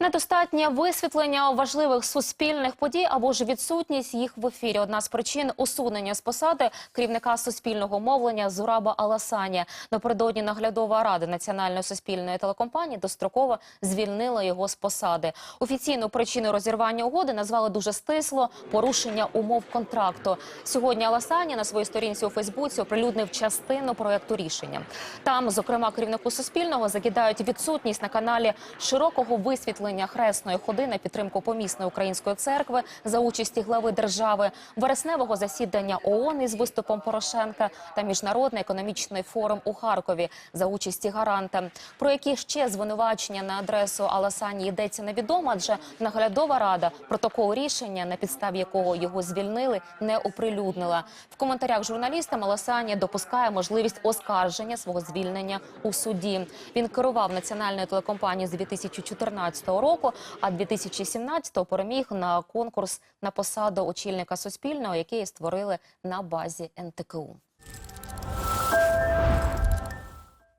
Недостатнє висвітлення важливих суспільних подій або ж відсутність їх в ефірі. Одна з причин усунення з посади керівника суспільного мовлення Зураба Аласані. Напередодні наглядова рада національної суспільної телекомпанії достроково звільнила його з посади. Офіційну причину розірвання угоди назвали дуже стисло порушення умов контракту. Сьогодні Аласані на своїй сторінці у Фейсбуці оприлюднив частину проекту рішення. Там, зокрема, керівнику суспільного закидають відсутність на каналі широкого висвітлення хресної ходи на підтримку помісної української церкви за участі глави держави, вересневого засідання ООН із виступом Порошенка та міжнародний економічний форум у Харкові за участі гаранта. Про які ще звинувачення на адресу Аласані йдеться невідомо, адже наглядова рада протокол рішення, на підставі якого його звільнили, не оприлюднила. В коментарях журналістам Аласані допускає можливість оскарження свого звільнення у суді. Він керував національною телекомпанією з 2014 року, а 2017-го переміг на конкурс на посаду очільника суспільного, який створили на базі НТКУ.